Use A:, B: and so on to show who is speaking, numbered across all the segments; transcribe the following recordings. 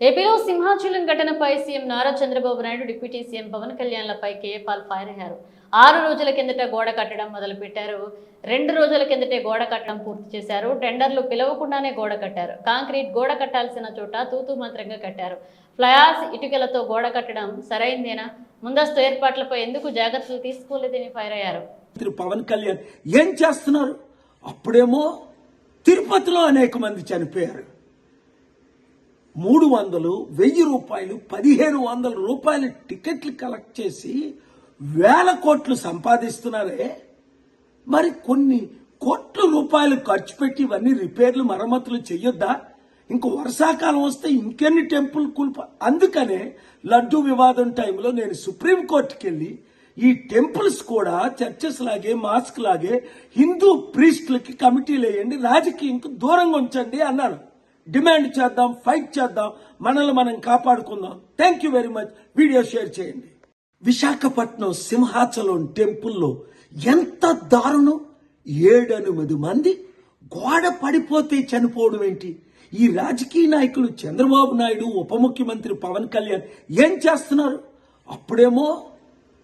A: ఏపీలో సింహాచలం ఘటనపై CM Nara Chandrababu Naidu deputy CM Pawan కళ్యాణ్లపై K A Paul fire అయ్యారు. ఆరు రోజుల కిందట గోడ కట్టడం మొదలుపెట్టారు. రెండు రోజుల కిందటే గోడ కట్టడం పూర్తి చేశారు. టెండర్లు పిలవకుండానే గోడ కట్టారు. కాంక్రీట్ గోడ కట్టాల్సిన చోట తూతు మంత్రంగా కట్టారు. ఫ్లయాస్ ఇటుకలతో గోడ కట్టడం సరైందేనా? ముందస్తు ఏర్పాట్లపై ఎందుకు జాగ్రత్తలు తీసుకోలేదని ఫైర్ అయ్యారు.
B: పవన్ కళ్యాణ్ ఏం చేస్తున్నారు? అప్పుడేమో తిరుపతిలో అనేక మంది చనిపోయారు. మూడు వందలు వెయ్యి రూపాయలు పదిహేను వందల రూపాయల టికెట్లు కలెక్ట్ చేసి వేల కోట్లు సంపాదిస్తున్నారే. మరి కొన్ని కోట్ల రూపాయలు ఖర్చు పెట్టి ఇవన్నీ రిపేర్లు మరమ్మతులు చెయ్యొద్దా? ఇంక వర్షాకాలం వస్తే ఇంకెన్ని టెంపుల్ కూల్ప? అందుకనే లడ్డు వివాదం టైంలో నేను సుప్రీంకోర్టుకి వెళ్ళి ఈ టెంపుల్స్ కూడా చర్చెస్ లాగే మాస్క్ లాగే హిందూ ప్రీస్టులకి కమిటీలు వేయండి రాజకీయంకు దూరంగా ఉంచండి అన్నాను. డిమాండ్ చేద్దాం ఫైట్ చేద్దాం మనల్ని మనం కాపాడుకుందాం. Thank you very much video share చేయండి. విశాఖపట్నం సింహాచలం టెంపుల్లో ఎంత దారుణం? ఏడెనిమిది మంది గోడ పడిపోతే చనిపోవడం ఏంటి? ఈ రాజకీయ నాయకులు చంద్రబాబు నాయుడు ఉప ముఖ్యమంత్రి పవన్ కళ్యాణ్ ఏం చేస్తున్నారు? అప్పుడేమో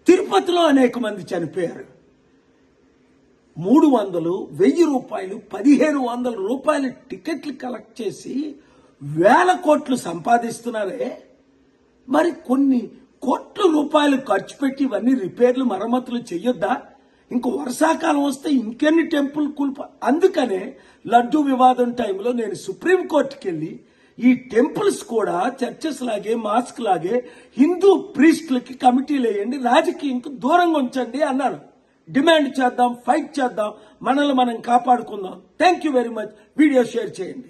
B: తిరుపతిలో అనేక మంది చనిపోయారు. మూడు వందలు వెయ్యి రూపాయలు పదిహేను వందల రూపాయల టికెట్లు కలెక్ట్ చేసి వేల కోట్లు సంపాదిస్తున్నారే. మరి కొన్ని కోట్ల రూపాయలు ఖర్చు పెట్టి ఇవన్నీ రిపేర్లు మరమ్మతులు చెయ్యొద్దా? ఇంక వర్షాకాలం వస్తే ఇంకెన్ని టెంపుల్ కూల్ప? అందుకనే లడ్డు వివాదం టైంలో నేను సుప్రీంకోర్టుకి వెళ్ళి ఈ టెంపుల్స్ కూడా చర్చెస్ లాగే మాస్క్ లాగే హిందూ ప్రీస్టులకి కమిటీలు వేయండి రాజకీయంకు దూరంగా ఉంచండి అన్నారు డిమాండ్ చేద్దాం ఫైట్ చేద్దాం మనల్ని మనం కాపాడుకుందాం. Thank you very much video share చేయండి.